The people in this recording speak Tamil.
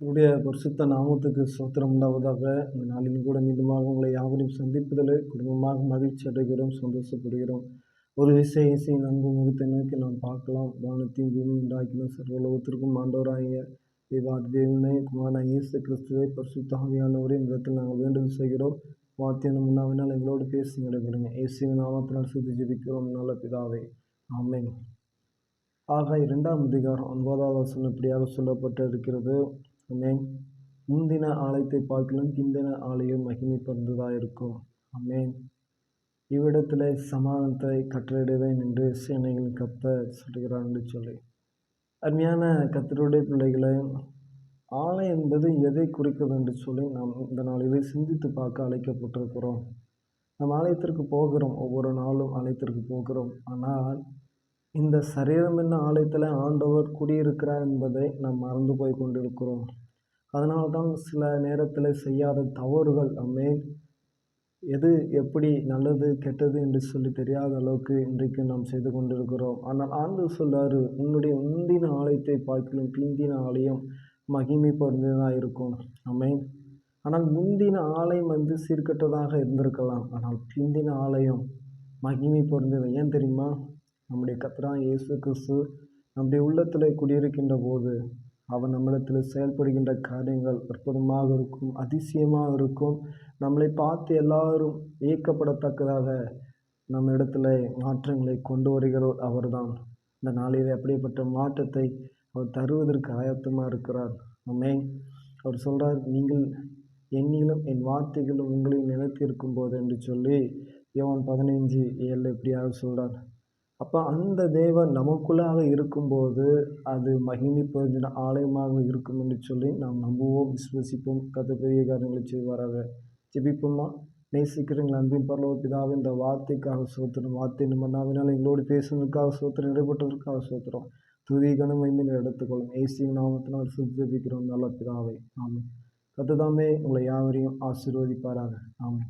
உடைய பரிசுத்த நாமத்துக்கு சோத்திரம் உண்டாவதாக. இந்த நாளிலும் கூட மீண்டுமாக உங்களை யாவரையும் சந்திப்பதில் குடும்பமாக மகிழ்ச்சி அடைகிறோம் சந்தோஷப்படுகிறோம். ஒரு விசை இசையின் அன்பு முகத்தை நோக்கி நாம் பார்க்கலாம். வானத்தையும் பூமி உண்டாக்கின சர்வலோகத்திற்கும் ஆண்டவராகிய தேவார் தேவனே குமாரா இயேசு கிறிஸ்துவை பரிசுத்த இடத்தில் நாங்கள் வேண்டும் செய்கிறோம். வார்த்தையின் முன்னாவினால் எங்களோடு பேசி நடைபெறுங்க இயேசுவின் நாமத்தினால் சுத்தி ஜெபிக்கிறோம். நல்ல பிதாவே. ஆமை ஆக இரண்டாம் அதிகாரம் ஒன்பதாவது வசனம் இப்படியாக சொல்லப்பட்டிருக்கிறது. அமேன் முந்தின ஆலயத்தை பார்க்கலாம் பிந்தின ஆலயம் மகிமை பிறந்ததாக இருக்கும் அமேன் இவ்விடத்தில் சமாதானத்தை கட்டளையிடுவேன் என்று சேனைகள் கத்த சொல்கிறார் என்று சொல்லி. அருமையான கத்தருடைய பிள்ளைகளை ஆலயம் என்பது எதை குறிக்கிறது என்று சொல்லி நாம் இந்த நாளிலே சிந்தித்து பார்க்க அழைக்கப்பட்டிருக்கிறோம். நம் ஆலயத்திற்கு போகிறோம். ஒவ்வொரு நாளும் ஆலயத்திற்கு போகிறோம். ஆனால் இந்த சரீரம் என்ன ஆலயத்தில் ஆண்டவர் குடியிருக்கிறார் என்பதை நாம் மறந்து போய் கொண்டிருக்கிறோம். அதனால்தான் சில நேரத்தில் செய்யாத தவறுகள் அம்மே எது எப்படி நல்லது கெட்டது என்று சொல்லி தெரியாத அளவுக்கு இன்றைக்கு நாம் செய்து கொண்டிருக்கிறோம். ஆனால் ஆண்டு சொல்றாரு உன்னுடைய முந்தின ஆலயத்தை பார்க்கலும் பிந்தின ஆலயம் மகிமை பொருந்ததாக இருக்கும். நம்மை ஆனால் முந்தின ஆலயம் வந்து சீர்கெட்டதாக இருந்திருக்கலாம். ஆனால் பிந்தின ஆலயம் மகிமை பொருந்தது ஏன் தெரியுமா? நம்முடைய கத்ரா இயேசு கிறிஸ்து நம்முடைய உள்ளத்தில் குடியிருக்கின்ற போது அவன் நம்மிடத்தில் செயல்படுகின்ற காரியங்கள் அற்புதமாக இருக்கும் அதிசயமாக இருக்கும். நம்மளை பார்த்து எல்லாரும் இயக்கப்படத்தக்கதாக நம்ம இடத்துல மாற்றங்களை கொண்டு வருகிறவர் அவர்தான். இந்த நாளில் அப்படிப்பட்ட மாற்றத்தை அவர் தருவதற்கு ஆயத்தமாக இருக்கிறார். அம்மே அவர் சொல்கிறார் நீங்கள் என்னிலும் என் வார்த்தைகளும் உங்களையும் நிலைத்திருக்கும் போது என்று சொல்லி யோன் பதினைஞ்சு ஏழு இப்படியாக சொல்கிறார் அப்போ அந்த தேவன் நமக்குள்ளாக இருக்கும்போது அது மகிமை பொருந்தின ஆலயமாக இருக்கும் என்று சொல்லி நாம் நம்புவோம் விசுவசிப்போம். கதை பெரிய காரியங்களை செய்வாராக. ஜெபிப்போமா? நேசிக்கிறீங்கள் அன்பின் பரலோக பிதாவே இந்த வார்த்தைக்காக சோத்திரம் வார்த்தை நம்ம நாவினால் எங்களோடு பேசுவதற்காக சோத்திரம் இடைப்பட்டதற்காக சோத்திரம். துதி கனமைமின் எடுத்துக்கொள்ளும். ஏசி நாமத்தினால் சுஜபிக்கிறோம் நல்ல பிதாவை. ஆமாம் கத்துதாமே உங்களை யாவரையும் ஆசீர்வதிப்பாராக. ஆமாம்